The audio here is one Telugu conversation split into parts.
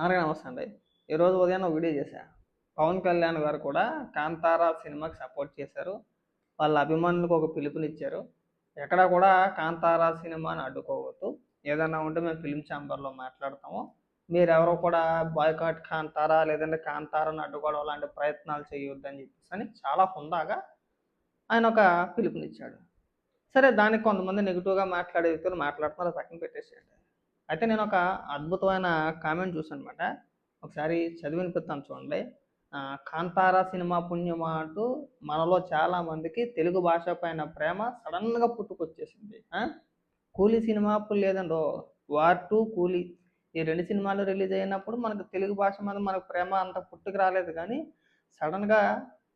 అందరికీ నమస్తే అండి. ఈరోజు ఉదయం ఒక వీడియో చేశా. పవన్ కళ్యాణ్ గారు కూడా కాంతారా సినిమాకి సపోర్ట్ చేశారు. వాళ్ళ అభిమానులకు ఒక పిలుపునిచ్చారు. ఎక్కడ కూడా కాంతారా సినిమాని అడ్డుకోవద్దు. ఏదైనా ఉంటే మేము ఫిలిం ఛాంబర్లో మాట్లాడతాము. మీరు కూడా బాయ్కాట్ కాంతారా లేదంటే కాంతారాని అడ్డుకోవడం లాంటి ప్రయత్నాలు చేయొద్దని చెప్పేసి అని చాలా హుందాగా ఆయన ఒక పిలుపునిచ్చాడు. సరే దానికి కొంతమంది నెగిటివ్గా మాట్లాడే వ్యక్తులు మాట్లాడుతున్నారు. పక్కన పెట్టేసేయండి. అయితే నేను ఒక అద్భుతమైన కామెంట్ చూసాను అనమాట ఒకసారి చదివి వినిపిస్తాను చూడండి. కాంతారా సినిమా పుణ్యం అంటూ మనలో చాలా మందికి తెలుగు భాష పైన ప్రేమ సడన్గా పుట్టుకొచ్చేసింది. కూలీ సినిమా అప్పుడు లేదండో. వార్ టూ కూలీ. ఈ రెండు సినిమాలు రిలీజ్ అయినప్పుడు మనకు తెలుగు భాష మీద మనకు ప్రేమ అంత పుట్టుకు రాలేదు కానీ సడన్గా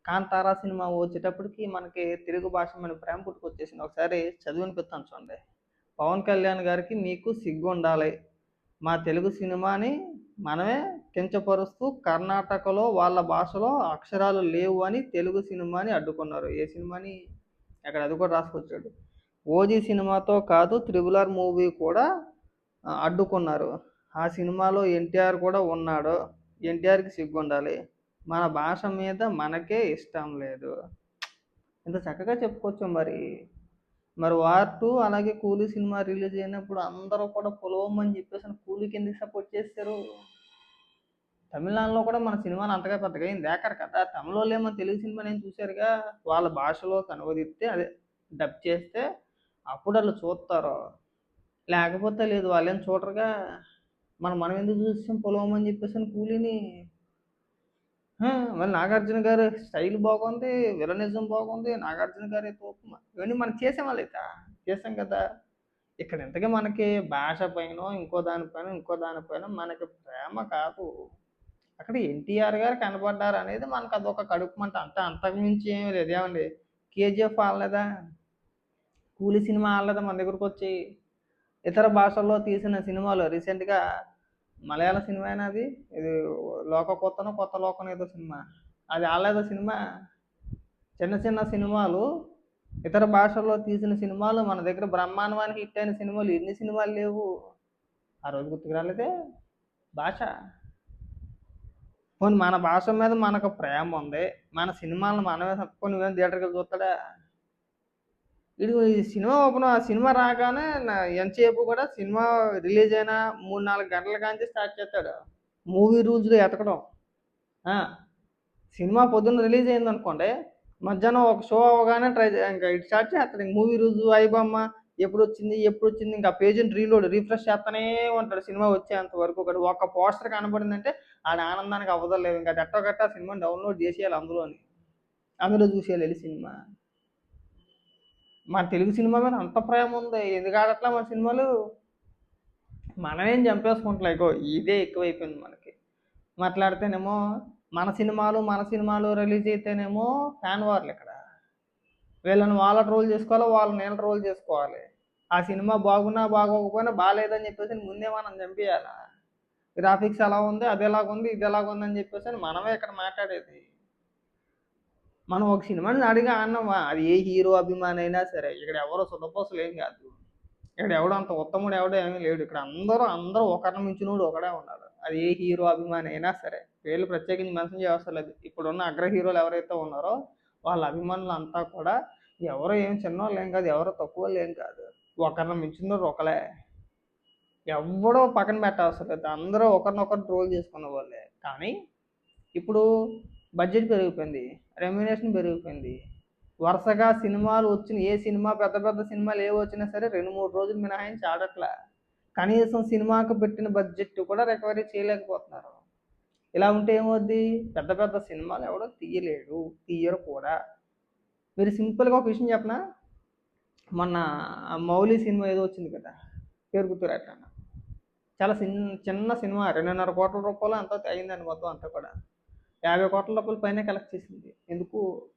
కాంతారా సినిమా వచ్చేటప్పటికి మనకి తెలుగు భాష మీద ప్రేమ పుట్టుకొచ్చేసింది. ఒకసారి చదివినిపిస్తాను చూడండి. పవన్ కళ్యాణ్ గారికి నీకు సిగ్గు ఉండాలి. మా తెలుగు సినిమాని మనమే కించపరుస్తూ కర్ణాటకలో వాళ్ళ భాషలో అక్షరాలు లేవు అని తెలుగు సినిమాని అడ్డుకున్నారు. ఏ సినిమాని? అక్కడ అది కూడా రాసుకొచ్చాడు. ఓజీ సినిమాతో కాదు త్రిబుల్ ఆర్ మూవీ కూడా అడ్డుకున్నారు. ఆ సినిమాలో ఎన్టీఆర్ కూడా ఉన్నాడు. ఎన్టీఆర్కి సిగ్గు ఉండాలి. మన భాష మీద మనకే ఇష్టం లేదు. ఇంత చక్కగా చెప్పుకోవచ్చు మరి. మరి వార్ టూ అలాగే కూలీ సినిమా రిలీజ్ అయినప్పుడు అందరూ కూడా పొలవమని చెప్పేసి అని కూలీకి ఎందుకు సపోర్ట్ చేస్తారు. తమిళనాడులో కూడా మన సినిమాలు అంతగా పెద్దగా ఏం దేకరు కదా. తమిళలో ఏమో తెలుగు సినిమా నేను చూశారుగా. వాళ్ళ భాషలో అనువదిస్తే అదే డబ్ చేస్తే అప్పుడు వాళ్ళు చూస్తారు. లేకపోతే లేదు వాళ్ళేం చూడరుగా. మనం మనం ఎందుకు చూస్తాం పొలవమని చెప్పేసి అని కూలీని మళ్ళీ మరి నాగార్జున గారు స్టైల్ బాగుంది విలనిజం బాగుంది నాగార్జున గారి తోపు ఇవన్నీ మనం చేసాం లేదా చేసాం కదా. ఇక్కడ ఇంతకీ మనకి భాష పైన ఇంకో దానిపైన ఇంకో దానిపైన మనకి ప్రేమ కాదు. అక్కడ ఎన్టీఆర్ గారు కనపడ్డారు అనేది మనకు అదొక కడుపు మంట. అంత అంతకుమించి మించి లేదు. ఏమండి? కేజీఎఫ్ ఆడలేదా? కూలి సినిమా ఆడలేదా? మన దగ్గరకు వచ్చి ఇతర భాషల్లో తీసిన సినిమాలు రీసెంట్గా మలయాళ సినిమా అయినా అది? ఇది లోక కొత్తనో కొత్త లోకం ఏదో సినిమా. అది ఆడలేదా సినిమా? చిన్న చిన్న సినిమాలు ఇతర భాషల్లో తీసిన సినిమాలు మన దగ్గర బ్రహ్మాండమానికి హిట్ అయిన సినిమాలు ఎన్ని సినిమాలు లేవు? ఆ రోజు గుర్తుకు రాలేదే? భాష? పోనీ మన భాష మీద మనకు ప్రేమ ఉంది. మన సినిమాలను మనమే తప్పుకొని నువ్వేం థియేటర్కి చూస్తాడా? ఇది ఈ సినిమా ఓపెన్ ఆ సినిమా రాగానే నా ఎంతసేపు కూడా సినిమా రిలీజ్ అయినా మూడు నాలుగు గంటల కాంచి స్టార్ట్ చేస్తాడు. మూవీ రూల్స్లో ఎతకడం. సినిమా పొద్దున్న రిలీజ్ అయింది అనుకోండి మధ్యాహ్నం ఒక షో అవగానే ట్రై ఇంకా ఇటు స్టార్ట్ చేస్తాడు. ఇంక మూవీ రూల్స్ అయిబమ్మ ఎప్పుడు వచ్చింది ఎప్పుడు వచ్చింది ఇంకా పేజీని రీలోడ్ రీఫ్రెష్ చేస్తూనే ఉంటాడు సినిమా వచ్చేంత వరకు ఒకటి ఒక పోస్టర్ కనబడిందంటే ఆడ ఆనందానికి అవ్వదలేదు ఇంకా గట్ట గట్ట సినిమాని డౌన్లోడ్ చేసేయాలి అందులోని. అందులో చూసేయాలి వెళ్ళి సినిమా. మన తెలుగు సినిమా మీద అంత ప్రేమ ఉంది. ఎందుకు ఆడట్లా మన సినిమాలు? మనమేం చంపేసుకుంటలేకో ఇదే ఎక్కువైపోయింది మనకి. మాట్లాడితేనేమో మన సినిమాలు మన సినిమాలు రిలీజ్ అయితేనేమో ఫ్యాన్ వార్లు ఇక్కడ. వీళ్ళని వాళ్ళ ట్రోల్ చేసుకోవాలి? వాళ్ళని నేను ట్రోల్ చేసుకోవాలి. ఆ సినిమా బాగున్నా బాగోకపోయినా బాగాలేదని చెప్పేసి ముందే మనం చంపేయాలా? గ్రాఫిక్స్ ఎలా ఉంది? అది ఎలాగుంది ఇది ఎలాగుంది చెప్పేసి అని మనమే ఇక్కడ మాట్లాడేది. మనం ఒక సినిమాని అడిగా ఆడినామా అది ఏ హీరో అభిమాని అయినా సరే ఇక్కడ ఎవరో సుధపోసలు ఏం కాదు. ఇక్కడ ఎవడో అంత ఉత్తముడు ఎవడో ఏమీ లేడు. ఇక్కడ అందరూ అందరూ ఒకరిని మించినోడు ఒకడే ఉన్నాడు. అది ఏ హీరో అభిమాని అయినా సరే. పేర్లు ప్రత్యేకించి మెన్షన్ చేయవసరం లేదు ఇప్పుడున్న అగ్ర హీరోలు ఎవరైతే ఉన్నారో వాళ్ళ అభిమానులు అంతా కూడా ఎవరో ఏం చిన్నవాళ్ళు ఏం కాదు ఎవరో తక్కువ ఏం కాదు. ఒకరిని మించినోడు ఒకలే ఎవడో పక్కన పెట్టవసరం లేదు అందరూ ఒకరినొకరు ట్రోల్ చేసుకున్న వాళ్ళే. కానీ ఇప్పుడు బడ్జెట్ పెరిగిపోయింది. రెమ్యునేషన్ పెరిగిపోయింది. వరుసగా సినిమాలు వచ్చిన ఏ సినిమా పెద్ద పెద్ద సినిమాలు ఏ వచ్చినా సరే రెండు మూడు రోజులు మినహాయించి ఆడట్లా. కనీసం సినిమాకు పెట్టిన బడ్జెట్ కూడా రికవరీ చేయలేకపోతున్నారు. ఇలా ఉంటే ఏమవుద్ది? పెద్ద పెద్ద సినిమాలు ఎవడో తీయలేడు తీయరు కూడా. మీరు సింపుల్గా ఒక విషయం చెప్పనా? మొన్న మౌలి సినిమా ఏదో వచ్చింది కదా పేరు గుర్తురాట చాలా చిన్న చిన్న సినిమా రెండున్నర కోట్ల రూపాయలు అంతా అయిందండి మొత్తం అంతా కూడా. యాభై కోట్ల రూపాయల పైన కలెక్ట్ చేసింది. ఎందుకు?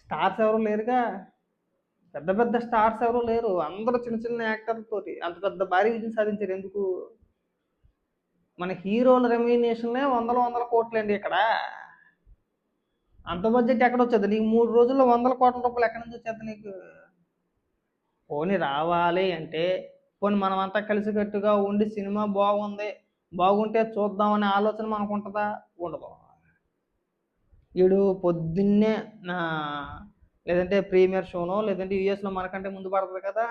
స్టార్స్ ఎవరు లేరుగా? పెద్ద పెద్ద స్టార్స్ ఎవరు లేరు. అందరూ చిన్న చిన్న యాక్టర్లతో అంత పెద్ద భారీ విజయం సాధించారు. ఎందుకు? మన హీరోల రెమ్యూనేషన్లే వందల వందల కోట్లండి ఇక్కడ. అంత బడ్జెట్ ఎక్కడ వచ్చేది? నీకు మూడు రోజుల్లో వందల కోట్ల రూపాయలు ఎక్కడి నుంచి వచ్చేది నీకు? పోనీ రావాలి అంటే పోనీ మనమంతా కలిసికట్టుగా ఉండి సినిమా బాగుంది బాగుంటే చూద్దామనే ఆలోచన మనకు ఉంటుందా? ఉండదు. వీడు పొద్దున్నే నా లేదంటే ప్రీమియర్ షోనో లేదంటే యూఎస్లో మనకంటే ముందు పడుతుంది కదా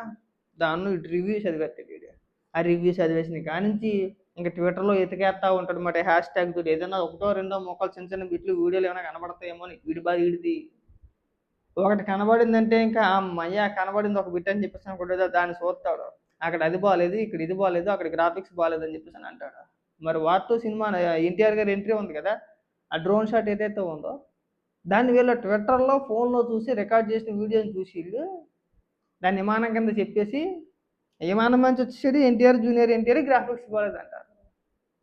దాన్ని రివ్యూ చదివేస్తాడు వీడు ఆ రివ్యూ చదివేసిన కానించి ఇంకా ట్విట్టర్లో ఎతికేస్తా ఉంటాడు మరి హ్యాష్ ట్యాగ్ తోటి. ఏదైనా ఒకటో రెండో మొక్కలు చిన్న చిన్న బిట్లు వీడియోలు ఏమైనా కనబడతాయేమో అని. వీడి బాగా వీడిది. ఒకటి కనబడిందంటే ఇంకా మయ్యా కనబడింది ఒక బిట్ అని చెప్పేసి అనుకుంటే దాన్ని చూస్తాడు అక్కడ అది బాగాలేదు ఇక్కడ ఇది బాగాలేదు అక్కడ గ్రాఫిక్స్ బాగాలేదు అని చెప్పేసి అని అంటాడు. మరి వార్తో సినిమా ఎన్టీఆర్ గారి ఎంట్రీ ఉంది కదా ఆ డ్రోన్ షాట్ ఏదైతే ఉందో దాన్ని వీళ్ళు ట్విట్టర్లో ఫోన్లో చూసి రికార్డ్ చేసిన వీడియోని చూసి వీళ్ళు దాన్ని విమానం కింద చెప్పేసి విమానం మంచి వచ్చేది ఎన్టీఆర్ జూనియర్ ఎన్టీఆర్ గ్రాఫిక్స్ బాగాలేదు అంటారు.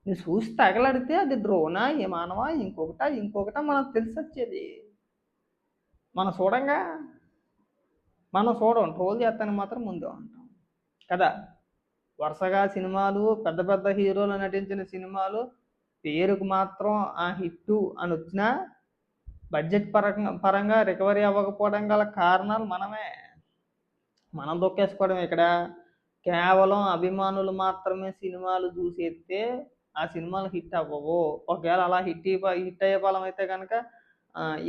నువ్వు చూసి తగలడితే అది డ్రోనా విమానమా ఇంకొకటా ఇంకొకటా మనకు తెలిసి వచ్చేది. మనం చూడంగా మనం చూడం ట్రోల్ చేస్తానికి మాత్రం ముందే ఉంటాం. కదా? వరుసగా సినిమాలు పెద్ద పెద్ద హీరోలు నటించిన సినిమాలు పేరుకు మాత్రం ఆ హిట్టు అని వచ్చినా బడ్జెట్ పరంగా పరంగా రికవరీ అవ్వకపోవడం గల కారణాలు మనమే. మనం దొక్కేసుకోవడం ఇక్కడ కేవలం అభిమానులు మాత్రమే సినిమాలు చూసేస్తే ఆ సినిమాలు హిట్ అవ్వవు. ఒకవేళ అలా హిట్ హిట్ అయ్యే ఫలం అయితే కనుక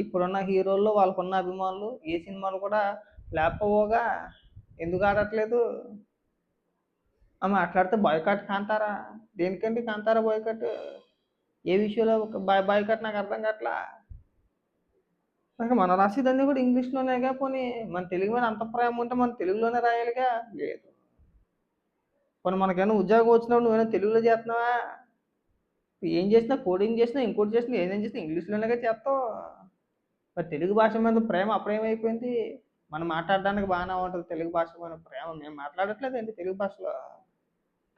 ఇప్పుడున్న హీరోల్లో వాళ్ళకున్న అభిమానులు ఏ సినిమాలు కూడా ఫ్లాప్ అవ్వగా ఎందుకు ఆడట్లేదు? మాట్లాడితే బాయ్కాట్ కాంతారా? దేనికండి కాంతారా బాయ్కాట్ ఏ విషయంలో ఒక బాయ్ బాయ్కాట్ నాకు అర్థం కావట్లా నాకు మన రాసేదన్నీ కూడా ఇంగ్లీష్లోనేగా పోనీ మన తెలుగు మీద అంత ప్రేమ ఉంటే మన తెలుగులోనే రాయాలిగా? లేదు. పోనీ మనకేమైనా ఉద్యోగం వచ్చినప్పుడు నువ్వేనా తెలుగులో చేస్తున్నావా? ఏం చేసినా కోడింగ్ చేసినా ఇంకోటి చేసినా ఏదైనా చేసినా ఇంగ్లీష్లోనే చేస్తావు. మరి తెలుగు భాష మీద ప్రేమ అప్రేమైపోయింది మనం మాట్లాడడానికి బాగానే ఉంటుంది తెలుగు భాష మీద ప్రేమ. మేము మాట్లాడట్లేదండి తెలుగు భాషలో.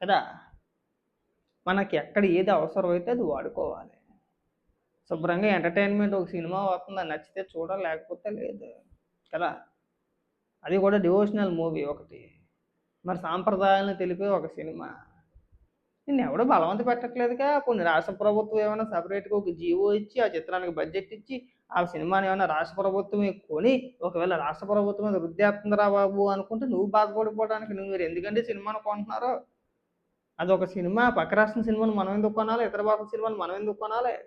కదా? మనకి ఎక్కడ ఏది అవసరం అయితే అది వాడుకోవాలి. శుభ్రంగా ఎంటర్టైన్మెంట్ ఒక సినిమా వస్తుంది నచ్చితే చూడాలి లేకపోతే లేదు. కదా? అది కూడా డివోషనల్ మూవీ ఒకటి. మరి సాంప్రదాయాలను తెలిపే ఒక సినిమా. నేను ఎవడో బలవంత పెట్టట్లేదుగా. కొన్ని రాష్ట్ర ప్రభుత్వం ఏమైనా సపరేట్గా ఒక జీవో ఇచ్చి ఆ చిత్రానికి బడ్జెట్ ఇచ్చి ఆ సినిమాని ఏమైనా రాష్ట్ర ప్రభుత్వమే కొని ఒకవేళ రాష్ట్ర ప్రభుత్వం మీద వృద్ధాప్తుందిరా బాబు అనుకుంటే నువ్వు బాధపడిపోవడానికి నువ్వు మీరు ఎందుకంటే సినిమాను కొంటున్నారో? అది ఒక సినిమా పక్క రాష్ట్రం సినిమాను మనం ఎందుకు కొనాలి ఇతర భాషల సినిమాను మనం ఎందుకు కొనాలి?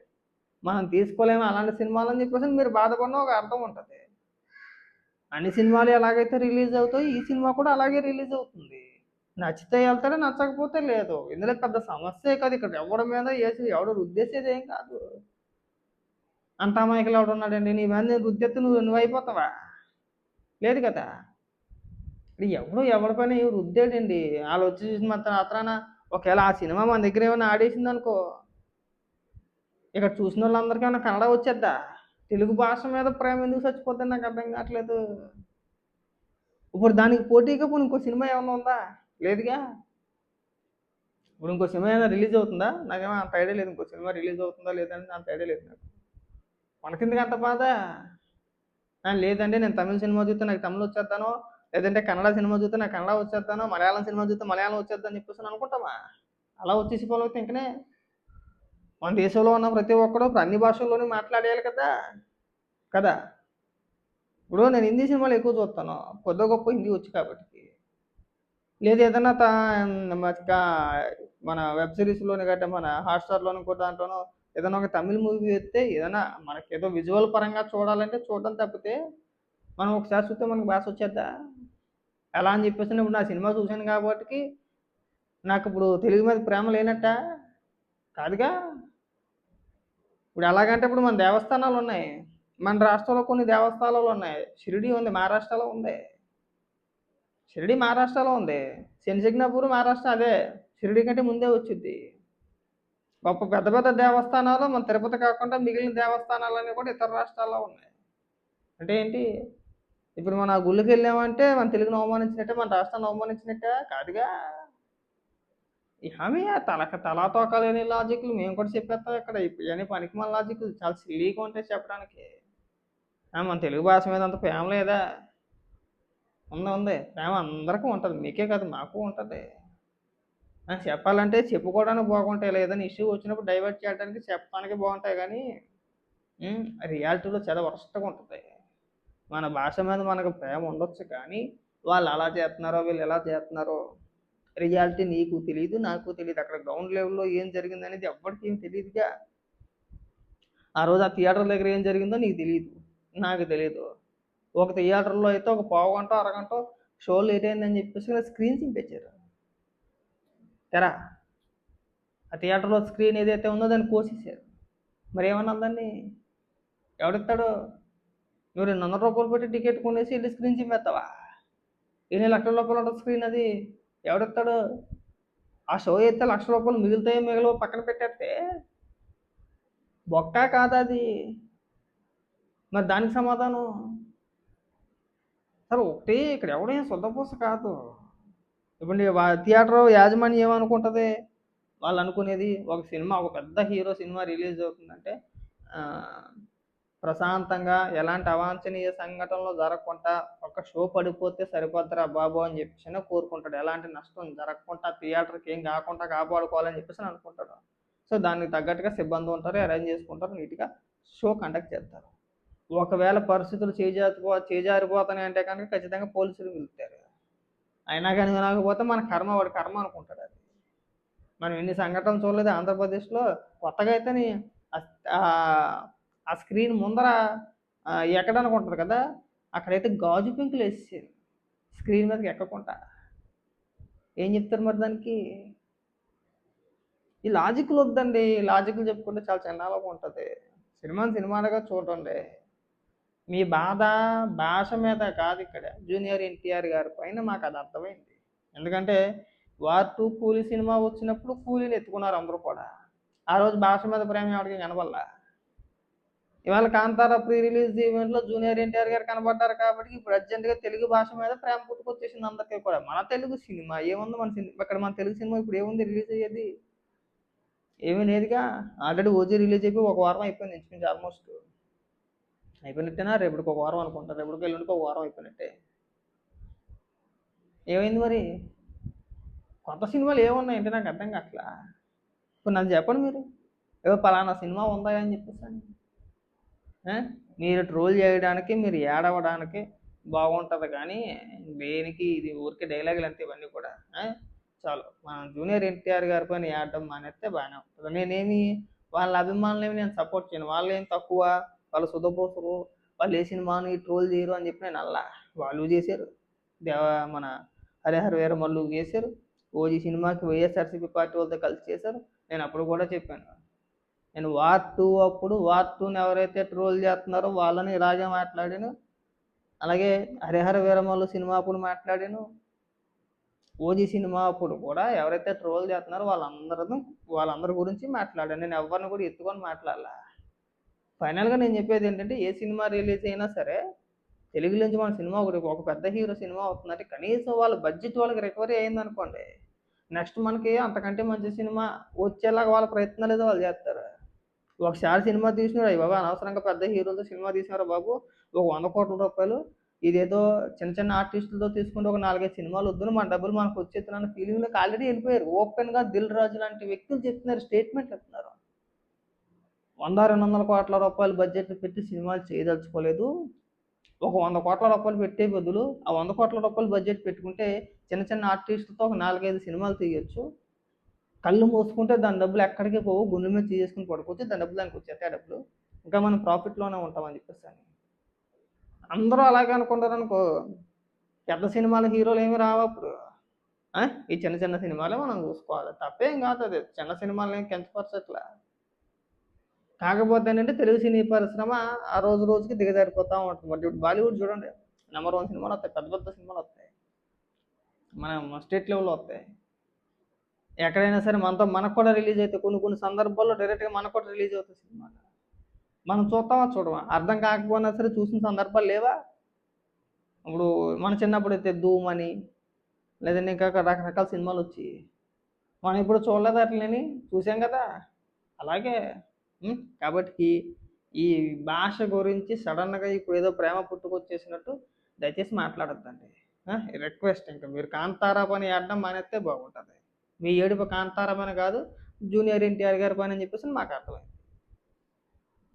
మనం తీసుకోలేము అలాంటి సినిమాలు అని చెప్పేసి మీరు బాధపడిన ఒక అర్థం ఉంటుంది. అన్ని సినిమాలు ఎలాగైతే రిలీజ్ అవుతాయి ఈ సినిమా కూడా అలాగే రిలీజ్ అవుతుంది. నచ్చితే వెళ్తాడే నచ్చకపోతే లేదు. ఇందులో పెద్ద సమస్యే కాదు. ఇక్కడ ఎవడ మీద వేసి ఎవడు రుద్దేసేది ఏం కాదు. అంత అమాయకులు ఎవడు ఉన్నాడండి? నీ మీద రుద్దెత్తు నువ్వు నువ్వు అయిపోతావా? లేదు కదా. ఇప్పుడు ఎవడు ఎవరి పైన రుద్దేడండి? వాళ్ళు వచ్చి చూసిన మాత్రం అత్రాన? ఒకవేళ ఆ సినిమా మన దగ్గర ఏమైనా ఆడేసింది అనుకో ఇక్కడ చూసిన వాళ్ళందరికీ ఏమైనా కన్నడ వచ్చేద్దా? తెలుగు భాష మీద ప్రేమ ఎందుకు చచ్చిపోతే నాకు అర్థం కావట్లేదు. ఇప్పుడు దానికి పోటీగా ఇప్పుడు ఇంకో సినిమా ఏమైనా ఉందా? లేదుగా? ఇప్పుడు ఇంకో సినిమా ఏమైనా రిలీజ్ అవుతుందా? నాకేమో అంత ఐడియా లేదు. ఇంకో సినిమా రిలీజ్ అవుతుందా లేదని అంత ఐడియా లేదు నాకు. మనకిందుకు అంత బాధ? లేదండి నేను తమిళ సినిమా చూస్తే నాకు తమిళ వచ్చేస్తాను లేదంటే కన్నడ సినిమా చూస్తే నాకు కన్నడ వచ్చేస్తాను మలయాళం సినిమా చూస్తే మలయాళం వచ్చేద్దని చెప్పేసి అనుకుంటామా అలా వచ్చేసి పోలవుతే ఇంకనే మన దేశంలో ఉన్న ప్రతి ఒక్కడు అన్ని భాషల్లోనే మాట్లాడేయాలి కదా? కదా? ఇప్పుడు నేను హిందీ సినిమాలు ఎక్కువ చూస్తాను. కొద్ది గొప్ప హిందీ వచ్చి కాబట్టి. లేదు ఏదైనా మన వెబ్ సిరీస్లోని గట్రా మన హాట్స్టార్లోని కూడా దాంట్లోనో ఏదైనా ఒక తమిళ మూవీ వేస్తే ఏదైనా మనకి ఏదో విజువల్ పరంగా చూడాలంటే చూడడం తప్పితే మనం ఒకసారి చూస్తే మనకు భాష వచ్చేద్దా ఎలా అని చెప్పేసి ఇప్పుడు నా సినిమా చూశాను కాబట్టి నాకు ఇప్పుడు తెలుగు మీద ప్రేమ లేనట్ట? కాదుగా. ఇప్పుడు ఎలాగంటే ఇప్పుడు మన దేవస్థానాలు ఉన్నాయి. మన రాష్ట్రంలో కొన్ని దేవస్థానాలు ఉన్నాయి. షిరిడి ఉంది మహారాష్ట్రలో ఉంది. షిరిడి మహారాష్ట్రలో ఉంది. శనిసిగ్నాపూర్ మహారాష్ట్ర అదే. షిరిడి కంటే ముందే వచ్చింది గొప్ప పెద్ద పెద్ద దేవస్థానాలు మన తిరుపతి కాకుండా మిగిలిన దేవస్థానాలన్నీ కూడా ఇతర రాష్ట్రాల్లో ఉన్నాయి. అంటే ఏంటి? ఇప్పుడు మన గుళ్ళకి వెళ్ళామంటే మన తెలుగును అవమానించినట్టే మన రాష్ట్రాన్ని అవమానించినట్టే కాదుగా. హామీ తలక తలా తోకలేని లాజిక్లు మేము కూడా చెప్పేస్తాం ఇక్కడ. ఇవన్నీ మన లాజిక్లు. చాలా సిల్లీగా ఉంటాయి చెప్పడానికి. మన తెలుగు భాష మీద అంత ప్రేమ లేదా? ఉంది ఉంది. ప్రేమ అందరికీ ఉంటుంది. మీకే కాదు మాకు ఉంటుంది. చెప్పాలంటే చెప్పుకోవడానికి బాగుంటాయి. లేదని ఇష్యూ వచ్చినప్పుడు డైవర్ట్ చేయడానికి చెప్పడానికి బాగుంటాయి కానీ రియాలిటీలో చాలా వరస్ట్గా ఉంటుంది. మన భాష మీద మనకు ప్రేమ ఉండొచ్చు కానీ వాళ్ళు అలా చేస్తున్నారో వీళ్ళు ఎలా చేస్తున్నారో రియాలిటీ నీకు తెలియదు నాకు తెలియదు అక్కడ గ్రౌండ్ లెవెల్లో ఏం జరిగింది అనేది ఎవ్వరికి ఏం తెలియదుగా ఆ రోజు ఆ థియేటర్ దగ్గర ఏం జరిగిందో నీకు తెలియదు నాకు తెలియదు ఒక థియేటర్లో అయితే ఒక పావు గంట అరగంట షో లేట్ అయిందని చెప్పేసి స్క్రీన్ చింపేశారు. తెరా? ఆ థియేటర్లో స్క్రీన్ ఏదైతే ఉందో దాన్ని కోసేసారు మరి ఏమన్నా దాన్ని? ఎవడిస్తాడు నువ్వు రెండు వందల రూపాయలు పెట్టి టికెట్ కొనేసి వెళ్ళి స్క్రీన్ చింపేస్తావా? ఎన్ని లక్షల రూపాయలు ఉంటుంది స్క్రీన్ అది? ఎవడిస్తాడు ఆ షో అయితే లక్ష రూపాయలు మిగులుతాయో మిగిలివో పక్కన పెట్టేస్తే? బొక్క కాదు అది? మరి దానికి సమాధానం? సరే ఒకటి ఇక్కడ ఎవడేం సొద్దపూస కాదు. ఇప్పుడు థియేటర్ యాజమాన్యం ఏమనుకుంటుంది? వాళ్ళు అనుకునేది ఒక సినిమా ఒక పెద్ద హీరో సినిమా రిలీజ్ అవుతుందంటే ప్రశాంతంగా ఎలాంటి అవాంఛనీయ సంఘటనలు జరగకుండా ఒక షో పడిపోతే సరిపోద్దిరా బాబు అని చెప్పేసి కోరుకుంటాడు. ఎలాంటి నష్టం జరగకుండా థియేటర్కి ఏం కాకుండా కాపాడుకోవాలని చెప్పేసి అనుకుంటాడు. సో దానికి తగ్గట్టుగా సిబ్బంది ఉంటారు అరేంజ్ చేసుకుంటారు నీట్గా షో కండక్ట్ చేస్తారు. ఒకవేళ పరిస్థితులు చేజారిపో చేజారిపోతున్నాయి అంటే కనుక ఖచ్చితంగా పోలీసులు పిలుస్తారు అయినా కానీ వినకపోతే మన కర్మ వాడి కర్మ అనుకుంటాడు అది. మనం ఎన్ని సంఘటనలు చూడలేదు ఆంధ్రప్రదేశ్లో. కొత్తగా అయితేని ఆ- స్క్రీన్ ముందర ఎక్కడానికి ఉంటుంది కదా అక్కడైతే గాజు పెంకులు వేసేసారు. స్క్రీన్ మీదకి ఎక్కకుండా. ఏం చెప్తారు మరి దానికి? ఈ లాజిక్లు వద్దండి. ఈ లాజిక్లు చెప్పుకుంటే చాలా చిన్నలాగా ఉంటుంది. సినిమాని సినిమాలుగా చూడండి. మీ బాధ భాష మీద కాదు ఇక్కడ. జూనియర్ ఎన్టీఆర్ గారి పైన మాకు అది అర్థమైంది. ఎందుకంటే వార్ టూ కూలీ సినిమా వచ్చినప్పుడు కూలీలు ఎత్తుకున్నారు అందరూ కూడా. ఆ రోజు భాష మీద ప్రేమ ఎవరికి కనబడలా? ఇవాళ కాంతారా ప్రీ రిలీజ్ ఈవెంట్లో జూనియర్ ఎన్టీఆర్ గారు కనబడ్డారు కాబట్టి ఇప్పుడు అర్జెంటుగా తెలుగు భాష మీద ప్రేమ పుట్టుకొచ్చేసింది అందరికీ కూడా. మన తెలుగు సినిమా ఏముంది మన సినిమా ఇక్కడ మన తెలుగు సినిమా ఇప్పుడు ఏముంది రిలీజ్ అయ్యేది? ఏమీ లేదుగా. ఆల్రెడీ ఓజీ రిలీజ్ అయిపోయి ఒక వారం అయిపోయింది ఇంచుమించు ఆల్మోస్ట్. అయిపోయినట్టేనా? రేపటికి ఒక వారం అనుకుంటా. రేపటికి ఎల్లుండికి ఒక వారం అయిపోయినట్టే. ఏమైంది మరి? కొత్త సినిమాలు ఏమున్నాయి అంటే నాకు అర్థం కావట్లా. ఇప్పుడు నాకు చెప్పండి మీరు. ఏదో పలానా సినిమా ఉందా అని చెప్పేసి అండి మీరు ట్రోల్ చేయడానికి మీరు ఏడవడానికి బాగుంటుంది కానీ దేనికి ఇది ఊరికే డైలాగులు అంతే ఇవన్నీ కూడా చాలు. మన జూనియర్ ఎన్టీఆర్ గారి పైన ఏడడం మానేస్తే బాగానే ఉంటుంది. నేనేమి వాళ్ళ అభిమానులేమి నేను సపోర్ట్ చేయను. వాళ్ళు ఏం తక్కువ వాళ్ళు సుధపోసరు వాళ్ళు ఏ సినిమాని ట్రోల్ చేయరు అని చెప్పి నేను అల్లా వాళ్ళు చేశారు. దేవ మన హరిహర వీరమల్లు చేశారు. ఓజీ సినిమాకి వైఎస్ఆర్సీపీ పార్టీ వాళ్ళతో కలిసి చేశారు. నేను అప్పుడు కూడా చెప్పాను. నేను వార్ టూ అప్పుడు వార్ టూని ఎవరైతే ట్రోల్ చేస్తున్నారో వాళ్ళని రాజా మాట్లాడాను. అలాగే హరిహర వీరమల్లు సినిమా అప్పుడు మాట్లాడాను. ఓజీ సినిమా అప్పుడు కూడా ఎవరైతే ట్రోల్ చేస్తున్నారో వాళ్ళందరూ వాళ్ళందరి గురించి మాట్లాడాను. నేను ఎవరిని కూడా ఎత్తుకొని మాట్లాడలా. ఫైనల్గా నేను చెప్పేది ఏంటంటే ఏ సినిమా రిలీజ్ అయినా సరే తెలుగు నుంచి మన సినిమా ఒకటి ఒక పెద్ద హీరో సినిమా అవుతుందంటే కనీసం వాళ్ళ బడ్జెట్ వాళ్ళకి రికవరీ అయిందనుకోండి నెక్స్ట్ మనకి అంతకంటే మంచి సినిమా వచ్చేలాగా వాళ్ళ ప్రయత్నాలు ఏదో వాళ్ళు చేస్తారు. ఒకసారి సినిమా తీసినాడు. అయ్యి బాబా అనవసరంగా పెద్ద హీరోలతో సినిమా తీసినారు బాబు. ఒక వంద కోట్ల రూపాయలు. ఇదేదో చిన్న చిన్న ఆర్టిస్టులతో తీసుకుంటే ఒక నాలుగైదు సినిమాలు వద్దును. మన డబ్బులు మనకు వచ్చేస్తున్న ఫీలింగ్లోకి ఆల్రెడీ వెళ్ళిపోయారు. ఓపెన్గా దిల్ రాజు లాంటి వ్యక్తులు చెప్తున్నారు స్టేట్మెంట్లు ఇస్తున్నారు వంద రెండు వందల కోట్ల రూపాయలు బడ్జెట్ పెట్టి సినిమాలు చేయదలుచుకోలేదు. ఒక వంద కోట్ల రూపాయలు పెట్టే బదులు ఆ వంద కోట్ల రూపాయలు బడ్జెట్ పెట్టుకుంటే చిన్న చిన్న ఆర్టిస్టులతో ఒక నాలుగైదు సినిమాలు తీయొచ్చు. కళ్ళు మూసుకుంటే దాని డబ్బులు ఎక్కడికి పోవు గుండె మీద తీసేసుకుని పడుకోవచ్చు దాని డబ్బులు దానికి వచ్చేస్తాయి. ఆ డబ్బులు ఇంకా మనం ప్రాఫిట్లోనే ఉంటామని చెప్పేసి అని. అందరూ అలాగే అనుకుంటారు అనుకో. పెద్ద సినిమాల హీరోలు ఏమి రావు అప్పుడు. ఈ చిన్న చిన్న సినిమాలే మనం చూసుకోవాలి. తప్పేం కాదు అది. చిన్న సినిమాలు ఏం కించపరచట్లా. కాకపోతే ఏంటంటే తెలుగు సినీ పరిశ్రమ ఆ రోజు రోజుకి దిగజారిపోతూ ఉంటుంది. మరి ఇప్పుడు బాలీవుడ్ చూడండి. నెంబర్ వన్ సినిమాలు వస్తాయి. పెద్ద పెద్ద సినిమాలు వస్తాయి. మన స్టేట్ లెవెల్లో వస్తాయి. ఎక్కడైనా సరే మనతో మనకు కూడా రిలీజ్ అవుతాయి కొన్ని కొన్ని సందర్భాల్లో డైరెక్ట్గా మనకు కూడా రిలీజ్ అవుతుంది సినిమా మనం చూస్తామా? చూడమా? అర్థం కాకపోయినా సరే చూసిన సందర్భాలు లేవా? ఇప్పుడు మన చిన్నప్పుడు అయితే ధూమ్ అని లేదంటే ఇంకా రకరకాల సినిమాలు వచ్చి మనం ఇప్పుడు చూడలేదు అట్లని చూసాం కదా? అలాగే కాబట్టి ఈ భాష గురించి సడన్గా ఇప్పుడు ఏదో ప్రేమ పుట్టుకొచ్చేసినట్టు దయచేసి మాట్లాడొద్దండి. రిక్వెస్ట్ ఇంకా మీరు కాంతారా పని ఆడడం మానేస్తే బాగుంటుంది. మీ ఏడుపు కాంతారమని కాదు జూనియర్ ఎన్టీఆర్ గారి పని అని చెప్పేసి మాకు అర్థమైంది.